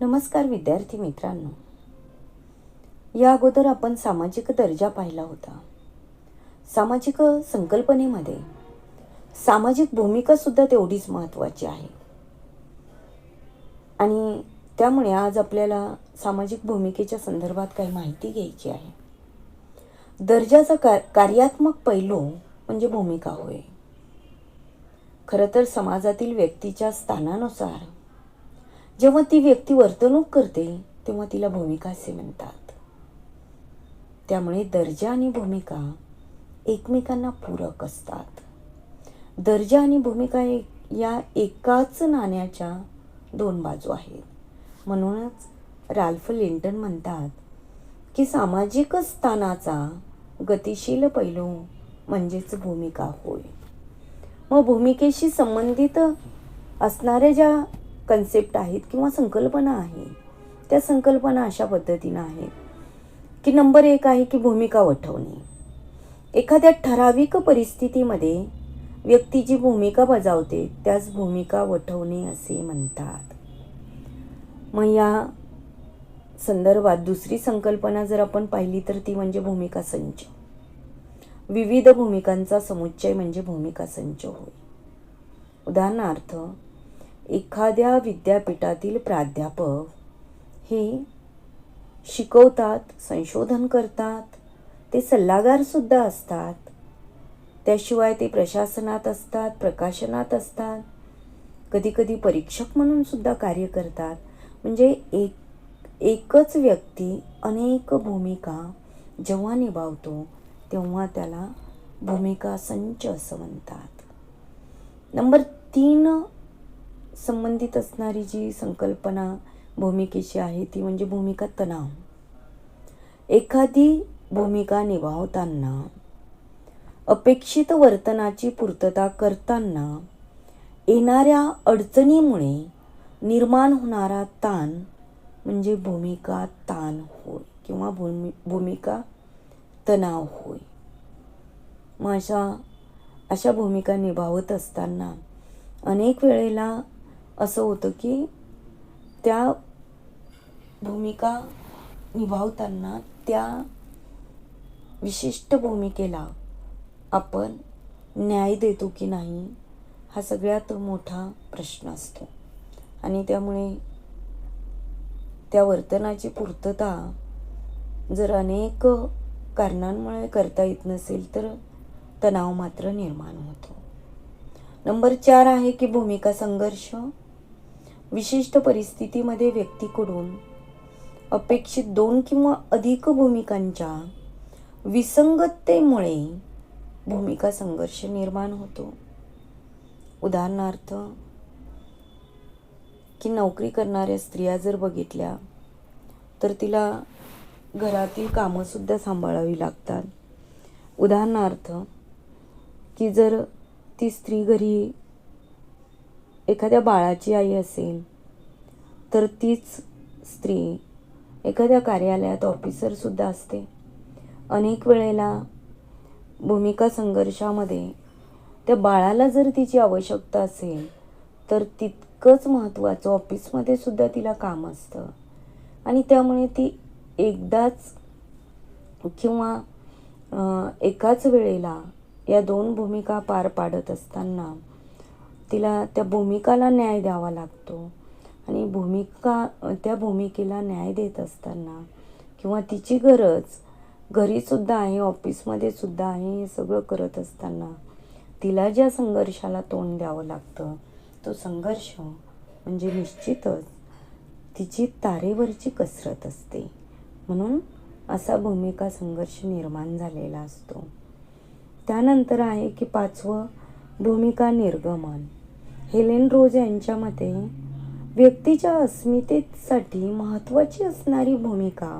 नमस्कार विद्यार्थी मित्रांनो. या अगोदर आपण सामाजिक दर्जा पाहिला होता. सामाजिक संकल्पनेमध्ये सामाजिक भूमिका सुद्धा तेवढीच महत्त्वाची आहे. आणि त्यामुळे आज आपल्याला सामाजिक भूमिकेच्या संदर्भात काही माहिती घ्यायची आहे. दर्जाचा का कार्यात्मक पैलू म्हणजे भूमिका होय. खरं तर समाजातील व्यक्तीच्या स्थानानुसार जेव्हा ती व्यक्ती वर्तणूक करते तेव्हा तिला भूमिका असे म्हणतात. त्यामुळे दर्जा आणि भूमिका एकमेकांना पूरक असतात. दर्जा आणि भूमिका एक या एकाच नाण्याच्या दोन बाजू आहेत. म्हणूनच राल्फ लिंटन म्हणतात की सामाजिक स्थानाचा गतिशील पैलू म्हणजेच भूमिका होय. मग भूमिकेशी संबंधित असणाऱ्या ज्या कन्सेप्ट आहेत किंवा संकल्पना आहे त्या संकल्पना अशा पद्धतीनं आहेत की नंबर एक आहे की भूमिका वठवणे. एखाद्या ठराविक परिस्थितीमध्ये व्यक्ती जी भूमिका बजावते त्याच भूमिका वठवणे असे म्हणतात. मग या संदर्भात दुसरी संकल्पना जर आपण पाहिली तर ती म्हणजे भूमिका संच. विविध भूमिकांचा समुच्चय म्हणजे भूमिका संच होय. उदाहरणार्थ एखाद्या विद्यापीठातील प्राध्यापक हे शिकवतात संशोधन करतात ते सल्लागारसुद्धा असतात. त्याशिवाय ते प्रशासनात असतात प्रकाशनात असतात. कधीकधी परीक्षक म्हणून सुद्धा कार्य करतात. म्हणजे एक एकच व्यक्ती अनेक भूमिका जेव्हा निभावतो तेव्हा त्याला भूमिका संच असं म्हणतात. नंबर तीन संबंधित असणारी जी संकल्पना भूमिकेची आहे ती म्हणजे भूमिका तणाव. एखादी भूमिका निभावताना अपेक्षित वर्तनाची पूर्तता करताना येणाऱ्या अडचणीमुळे निर्माण होणारा ताण म्हणजे भूमिका ताण होय किंवा भूमि भूमिका तणाव होय. मग अशा अशा भूमिका निभावत असताना अनेक वेळेला असं होतं की त्या भूमिका निभावताना त्या विशिष्ट भूमिकेला आपण न्याय देतो की नाही हा सगळ्यात मोठा प्रश्न असतो. आणि त्यामुळे त्या वर्तनाची पूर्तता जर अनेक कारणांमुळे करता येत नसेल तर तणाव मात्र निर्माण होतो. नंबर चार आहे की भूमिका संघर्ष. विशिष्ट परिस्थितीमध्ये व्यक्तीकडून अपेक्षित दोन किंवा अधिक भूमिकांच्या विसंगततेमुळे भूमिका संघर्ष निर्माण होतो. उदाहरणार्थ की नोकरी करणाऱ्या स्त्रिया जर बघितल्या तर तिला घरातील कामंसुद्धा सांभाळावी लागतात. उदाहरणार्थ की जर ती स्त्री घरी एखाद्या बाळाची आई असेल तर तीच स्त्री एखाद्या कार्यालयात ऑफिसरसुद्धा असते. अनेक वेळेला भूमिका संघर्षामध्ये त्या बाळाला जर तिची आवश्यकता असेल तर तितकंच महत्त्वाचं ऑफिसमध्ये सुद्धा तिला काम असतं. आणि त्यामुळे ती एकदाच किंवा एकाच वेळेला या दोन भूमिका पार पाडत असताना तिला त्या भूमिकाला न्याय द्यावा लागतो. आणि भूमिका त्या भूमिकेला न्याय देत असताना किंवा तिची गरज घरीसुद्धा आहे ऑफिसमध्ये सुद्धा आहे हे सगळं करत असताना तिला ज्या संघर्षाला तोंड द्यावं लागतं तो संघर्ष म्हणजे निश्चितच तिची तारेवरची कसरत असते. म्हणून असा भूमिका संघर्ष निर्माण झालेला असतो. त्यानंतर आहे की पाचवं भूमिका निर्गमन. हेलेन रोज यांच्या मते व्यक्तीच्या अस्मितेसाठी महत्त्वाची असणारी भूमिका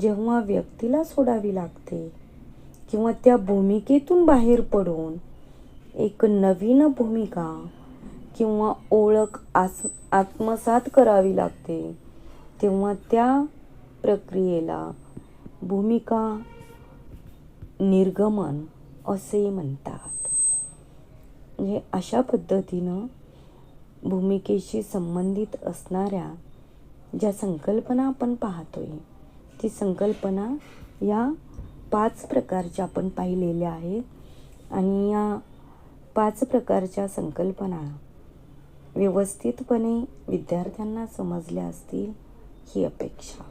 जेव्हा व्यक्तीला सोडावी लागते किंवा त्या भूमिकेतून बाहेर पडून एक नवीन भूमिका किंवा ओळख आस आत्मसात करावी लागते तेव्हा त्या प्रक्रियेला भूमिका निर्गमन असे म्हणतात. म्हणजे अशा पद्धतीनं भूमिकेशी संबंधित असणाऱ्या ज्या संकल्पना आपण पाहतोय ती संकल्पना या पाच प्रकारच्या आपण पाहिलेल्या आहेत आणि या पाच प्रकारच्या संकल्पना व्यवस्थितपणे विद्यार्थ्यांना समजल्या असतील ही अपेक्षा.